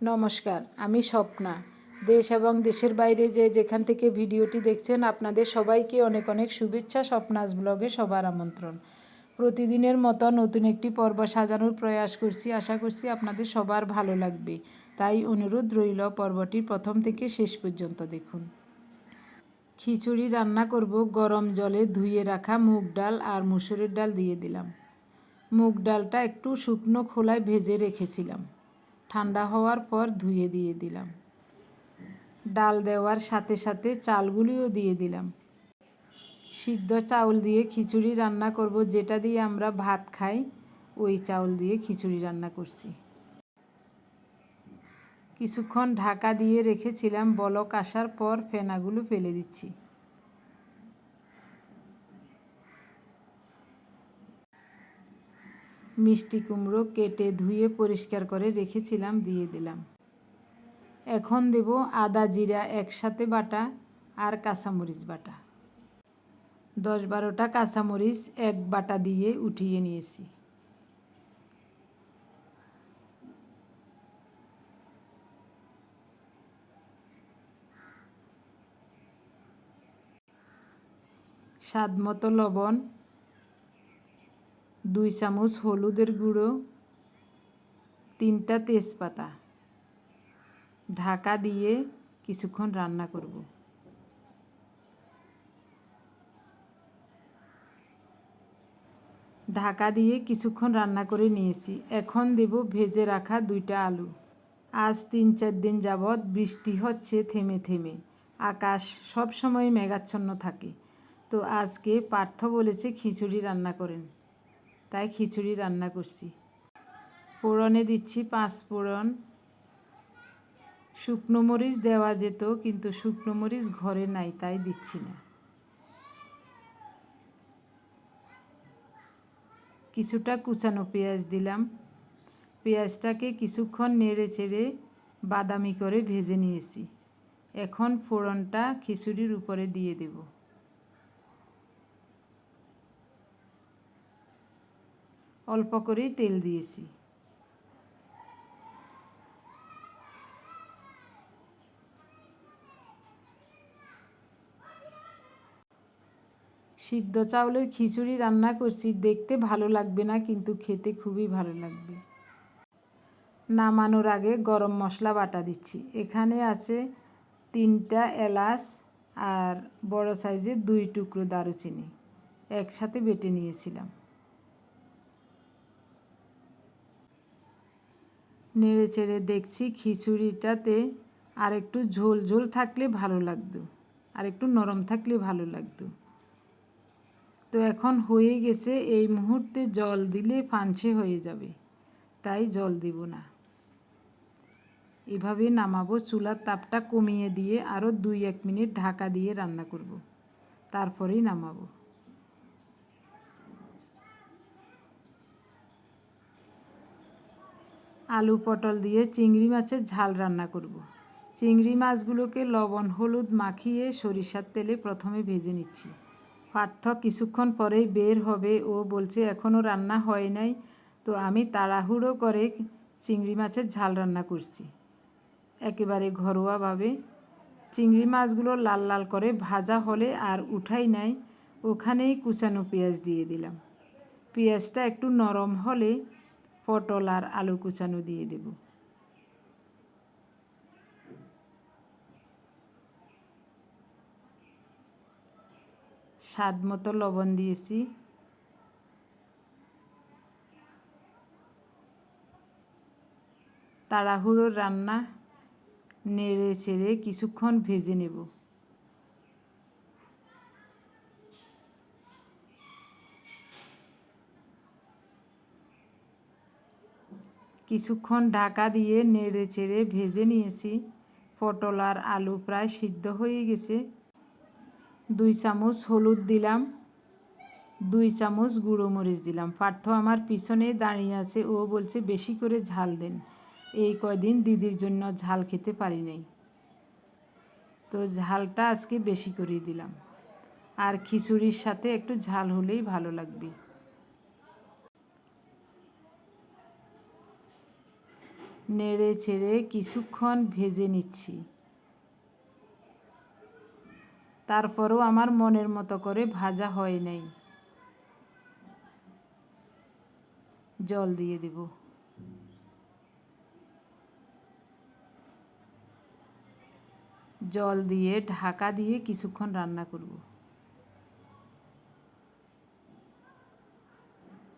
নমস্কার, আমি স্বপ্না। দেশ এবং দেশের বাইরে যে যেখান থেকে ভিডিওটি দেখছেন, আপনাদের সবাইকে অনেক অনেক শুভেচ্ছা স্বপ্নাস ব্লগে সবার আমন্ত্রণ। প্রতিদিনের মতো নতুন একটি পর্ব সাজানোর প্রয়াস করছি। আশা করছি আপনাদের সবার ভালো লাগবে। তাই অনুরোধ রইল পর্বটি প্রথম থেকে শেষ পর্যন্ত দেখুন। খিচুড়ি রান্না করব, গরম জলে ধুয়ে রাখা মুগ ডাল আর মুসুরের ডাল দিয়ে দিলাম। মুগ ডালটা একটু শুকনো খোলায় ভেজে রেখেছিলাম। ঠান্ডা হওয়ার পর ধুয়ে দিয়ে দিলাম। ডাল দেওয়ার সাথে সাথে চালগুলিও দিয়ে দিলাম। সিদ্ধ চাউল দিয়ে খিচুড়ি রান্না করব, যেটা দিয়ে আমরা ভাত খাই, ওই চাউল দিয়ে খিচুড়ি রান্না করছি। কিছুক্ষণ ঢাকা দিয়ে রেখেছিলাম, বলক আসার পর ফেনাগুলো ফেলে দিচ্ছি। মিষ্টি কুমড়ো কেটে ধুয়ে পরিষ্কার করে রেখেছিলাম, দিয়ে দিলাম। এখন দেব আদা জিরা একসাথে বাটা আর কাঁচামরিচ বাটা। দশ বারোটা কাঁচামরিচ এক বাটা দিয়ে উঠিয়ে নিয়েছি। স্বাদ মতো লবণ দুই চামচ হলুদের গুঁড়ো, তিনটা তেজপাতা। ঢাকা দিয়ে কিছুক্ষণ রান্না করব। ঢাকা দিয়ে কিছুক্ষণ রান্না করে নিয়েছি। এখন দেব ভেজে রাখা দুইটা আলু। আজ তিন চার দিন যাবৎ বৃষ্টি হচ্ছে থেমে থেমে। আকাশ সব সময় মেঘাচ্ছন্ন থাকে। তো আজকে পার্থ বলেছে খিচুড়ি রান্না করেন। তাই খিচুড়ি রান্না করছি। ফোড়নে দিচ্ছি পাঁচ ফোড়ন। শুকনো মরিচ দেওয়া যেত, কিন্তু শুকনো মরিচ ঘরে নাই, তাই দিচ্ছি না। কিছুটা কুচানো পেঁয়াজ দিলাম। পেঁয়াজটাকে কিছুক্ষণ নেড়ে চেড়ে বাদামি করে ভেজে নিয়েছি। এখন ফোড়নটা খিচুড়ির উপরে দিয়ে দেবো। অল্প করেই তেল দিয়েছি। সিদ্ধ চাউলের খিচুড়ি রান্না করছি, দেখতে ভালো লাগবে না, কিন্তু খেতে খুবই ভালো লাগবে। নামানোর আগে গরম মশলা বাটা দিচ্ছি। এখানে আছে তিনটা এলাচ আর বড় সাইজের দুই টুকরো দারুচিনি। একসাথে বেটে নিয়েছিলাম। নেড়ে চেড়ে দেখছি খিচুড়িটাতে আর একটু ঝোল ঝোল থাকলে ভালো লাগতো আর একটু নরম থাকলে ভালো লাগতো। তো এখন হয়ে গেছে, এই মুহূর্তে জল দিলে ফাঞ্চে হয়ে যাবে, তাই জল দিব না। এভাবে নামাবো, চুলার তাপটা কমিয়ে দিয়ে আরও দুই এক মিনিট ঢাকা দিয়ে রান্না করব, তারপরেই নামাবো। আলু পটল দিয়ে চিংড়ি মাছের ঝাল রান্না করব। চিংড়ি মাছগুলোকে লবণ, হলুদ মাখিয়ে সরিষার তেলে প্রথমে ভেজে নিচ্ছি। পার্থ কিছুক্ষণ পরেই বের হবে। ও বলছে এখনও রান্না হয় নাই, তো আমি তাড়াহুড়ো করে চিংড়ি মাছের ঝাল রান্না করছি। একেবারে ঘরোয়াভাবে। চিংড়ি মাছগুলো লাল লাল করে ভাজা হলে আর উঠাই নাই। ওখানেই কুচানো পেঁয়াজ দিয়ে দিলাম। পেঁয়াজটা একটু নরম হলে পটল আর আলু কুচানো দিয়ে দেব। স্বাদ মতো লবণ দিয়েছি। তাড়াহুড়োর রান্না নেড়ে চেড়ে কিছুক্ষণ ভেজে নেব। কিছুক্ষণ ঢাকা দিয়ে নেড়ে চেড়ে ভেজে নিয়েছি। পটল আর আলু প্রায় সিদ্ধ হয়ে গেছে। দুই চামচ হলুদ দিলাম। দুই চামচ গুঁড়ো মরিচ দিলাম। পার্থ আমার পিছনে দাঁড়িয়ে আছে। ও বলছে, বেশি করে ঝাল দেন। এই কয়দিন দিদির জন্য ঝাল খেতে পারি নাই। তো ঝালটা আজকে বেশি করে দিলাম। আর খিচুড়ির সাথে একটু ঝাল হলেই ভালো লাগবে। নেড়ে চেড়ে কিছুক্ষণ ভেজে নিচ্ছি। তারপরও আমার মনের মতো করে ভাজা হয় নাই। জল দিয়ে দেব। জল দিয়ে ঢাকা দিয়ে কিছুক্ষণ রান্না করব।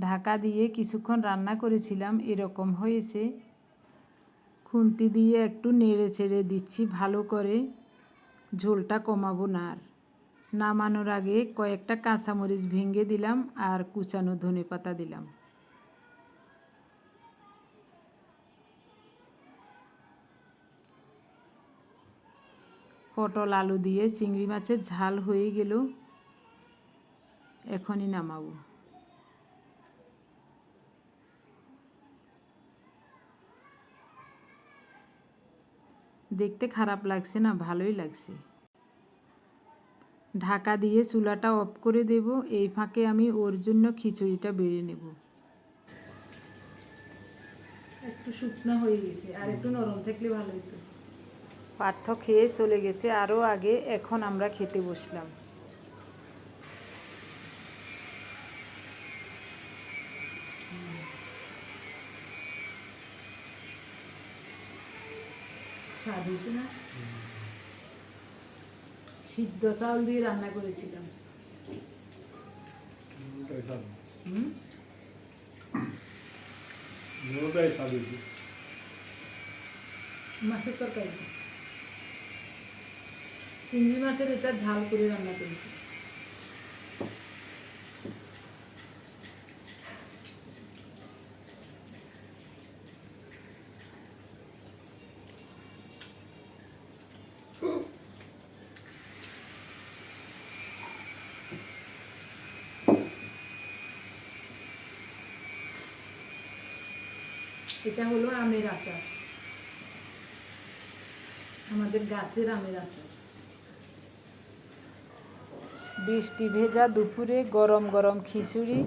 ঢাকা দিয়ে কিছুক্ষণ রান্না করেছিলাম, এরকম হয়েছে খুন্তি দিয়ে একটু নেড়ে চেড়ে দিচ্ছি, ভালো করে। ঝোলটা কমাবো না আর। নামানোর আগে কয়েকটা কাঁচামরিচ ভেঙে দিলাম আর কুচানো ধনে পাতা দিলাম। পটল, আলু দিয়ে চিংড়ি মাছের ঝাল হয়ে গেল। এখনই নামাবো। দেখতে খারাপ লাগছে না ভালোই লাগছে। ঢাকা দিয়ে চুলাটা অফ করে দেব এই ফাঁকে আমি ওর জন্য খিচুড়িটা বেড়ে নেব। একটু শুকনো হয়ে গেছে আর একটু নরম থাকলে ভালো হতো পার্থ খেয়ে চলে গেছে আরও আগে এখন আমরা খেতে বসলাম। না সিদ্ধ চাউল দিয়ে রান্না করেছিলাম। মাছের তরকারি। চিংড়ি মাছের এটা ঝাল করে রান্না করেছি। এটা হলো আমের আচার। আমাদের গাছের আমের আচার। বৃষ্টি ভেজা দুপুরে গরম গরম খিচুড়ি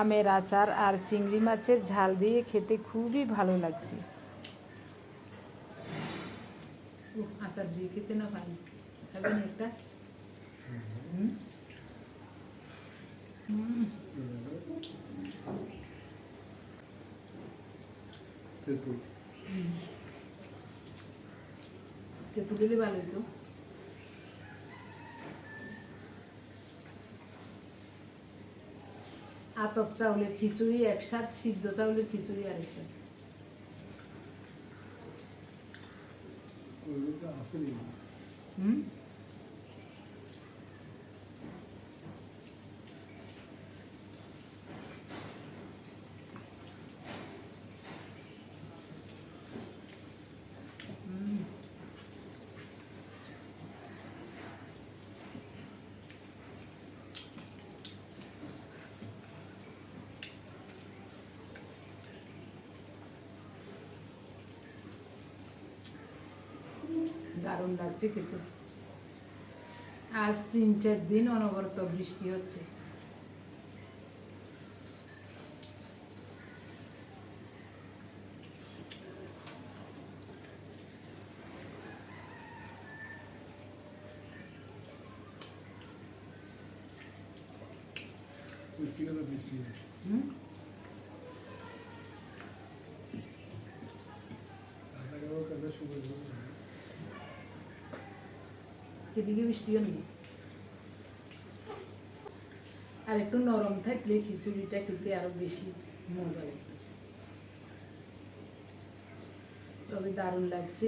আমের আচার আর চিংড়ি মাছের ঝাল দিয়ে খেতে খুবই ভালো লাগছে। আচার দিয়ে খেতে না পারি। খাবেন একটা? হুম? হুম, তেঁতুল। তেঁতুল দিলে ভালো হতো আতপ চাউলের খিচুড়ি একসাথ সিদ্ধ চাউলের খিচুড়ি আর একসাথ হুম। দারুণ লাগছে খেতে। আজ তিন চার দিন অনবরত বৃষ্টি হচ্ছে। বৃষ্টি এদিকে বৃষ্টিও নেই আর একটু নরম থাকলে খিচুড়িটা খেতে আরও বেশি মজা লাগবে তবে দারুণ লাগছে।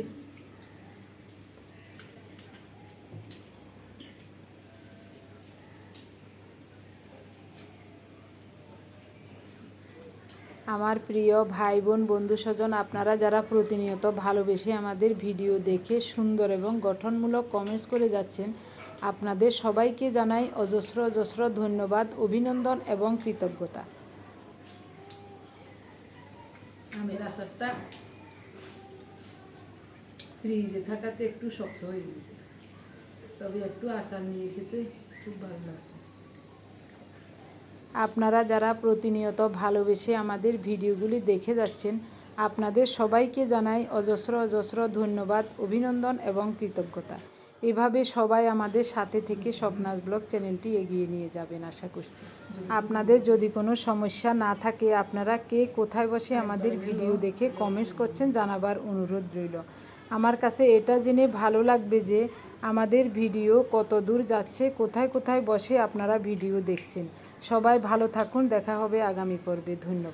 আমার প্রিয় ভাই বোন বন্ধু স্বজন আপনারা যারা প্রতিনিয়ত ভালোবেসে আমাদের ভিডিও দেখে সুন্দর এবং গঠনমূলক কমেন্টস করে যাচ্ছেন, আপনাদের সবাইকে জানাই অজস্র অজস্র ধন্যবাদ, অভিনন্দন এবং কৃতজ্ঞতা। আমের আচারটা ফ্রিজে থাকাতে একটু শক্ত হয়ে গেছে। তবে একটু আচার নিয়ে খেতে খুব ভালো লাগছে। আপনারা যারা প্রতিনিয়ত ভালোবেসে আমাদের ভিডিওগুলি দেখে যাচ্ছেন, আপনাদের সবাইকে জানাই অজস্র অজস্র ধন্যবাদ, অভিনন্দন এবং কৃতজ্ঞতা। এভাবে সবাই আমাদের সাথে থেকে স্বপ্নাস ব্লগ চ্যানেলটি এগিয়ে নিয়ে যাবেন আশা করছি। আপনাদের যদি কোনো সমস্যা না থাকে, আপনারা কে কোথায় বসে আমাদের ভিডিও দেখে কমেন্টস করছেন জানাবার অনুরোধ রইল। আমার কাছে এটা জেনে ভালো লাগবে যে আমাদের ভিডিও কত দূর যাচ্ছে, কোথায় কোথায় বসে আপনারা ভিডিও দেখছেন। সবাই ভালো থাকুন দেখা হবে আগামী পর্বে। ধন্যবাদ।